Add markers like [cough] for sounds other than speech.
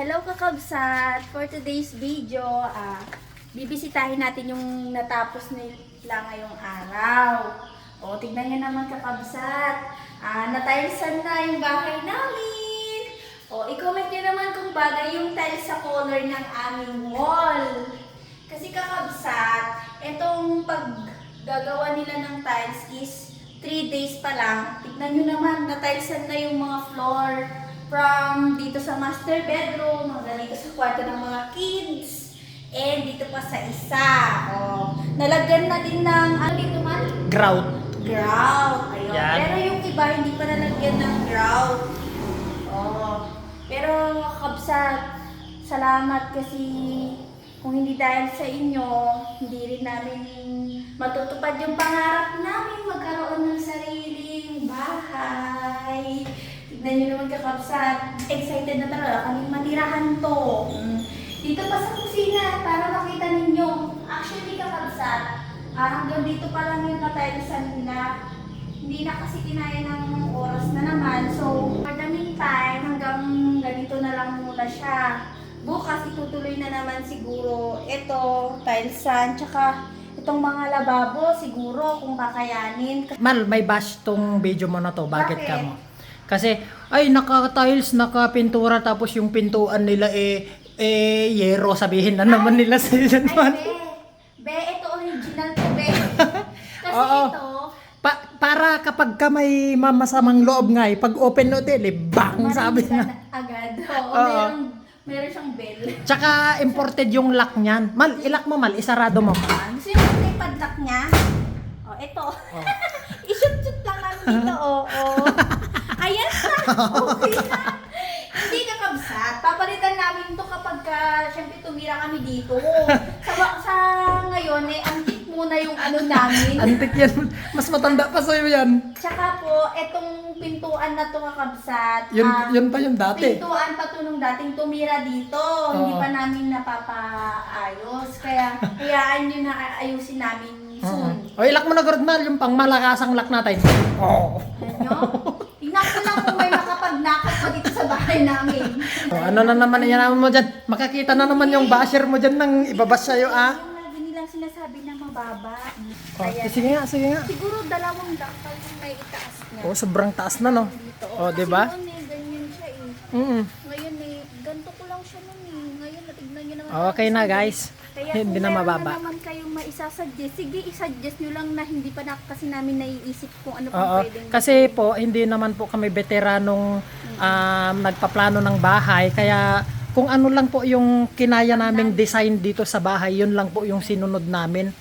Hello kakabsat! For today's video, ah, bibisitahin natin yung natapos nila ngayong araw. O, tignan nyo naman kakabsat. Ah, natilesan na yung bahay namin. O, i-comment nyo naman kung bagay yung tiles sa color ng aming wall. Kasi kakabsat, etong paggagawa nila ng tiles is 3 days pa lang. Tignan nyo naman, natilesan na yung mga floor from dito sa master bedroom, hanggang dito sa kwarto ng mga kids, and dito pa sa isa. Oh, nalagyan na din ng, ano dito man? Grout. Grout. Ayun. Yan. Pero yung iba, hindi pa nalagyan ng grout. Oh. Pero, kabsat, salamat kasi kung hindi dahil sa inyo, hindi rin namin matutupad yung pangarap namin magkaroon ng sariling bahay. Tignan nyo naman kakabsat, excited na talaga kaming matirahan to. Mm. Dito pa sa kusina, para makita ninyo. Actually, kakabsat, ah, hanggang dito pa lang yung natilesan nila. Hindi na kasi kinaya ng oras na naman. So, for the meantime, hanggang ganito na lang muna siya. Bukas itutuloy na naman siguro ito, tilesan, tsaka itong mga lababo siguro kung kakayanin. Mal, may bash tong video mo na to. Bakit ka Bakit? mo? Kasi, ay, naka-tiles, naka-pintura, tapos yung pintuan nila eh, eh, yero, sabihin na naman nila sa Ay, yan, man. be. Be, ito original to, be. [laughs] Kasi Oo. ito, Pa- para kapag ka may mamasamang loob nga eh, pag open hotel eh, bang, sabi ka nga. na agad. Oo, Oo. meron, meron siyang bell. Tsaka imported yung lock niyan. Mal, ilak mo mal, isarado mo. Gusto niyo yung padlock niya? Oh, ito. Oh. [laughs] I-shoot-shoot lang namin dito, oo. Oh. [laughs] Okay na. Hindi ka kabsat. Papalitan namin to kapag ka, syempre tumira kami dito. Sa, sa ngayon, eh, antik muna yung ano namin. Antik yan. Mas matanda pa sa'yo yan. Tsaka po, etong pintuan na to kakabsat. Yun, ah, yun pa yung dati. Pintuan pa to nung dating tumira dito. Hindi Oo. pa namin napapaayos. Kaya, hayaan nyo na ayusin namin soon. O, ilak mo na Gordmal, yung pang malakasang lock natin. Oh. Alam nyo? Tingnan ko lang kung may makapagnakot pa dito sa bahay namin. O, ano na naman yan naman mo dyan? Makakita na naman yung basher mo dyan nang ibabas sa'yo ah. Yung lagi nilang sinasabi na mababa. O, Ayan. sige nga, sige nga. Siguro dalawang dakal yung may itaas niya. O, sobrang taas na no. Dito. O, di ba? Kasi noon eh, ganyan siya eh. Mm Ngayon eh, ganito ko lang siya noon eh. Ngayon, natignan nyo naman. Okay na guys. Kaya [laughs] Hindi na meron mababa. na naman kayong maisasuggest, sige isuggest nyo lang na hindi pa na kasi namin naiisip kung ano pang Oo. pwedeng Kasi po, hindi naman po kami veteranong um, nagpaplano ng bahay. Kaya kung ano lang po yung kinaya naming design dito sa bahay, yun lang po yung sinunod namin.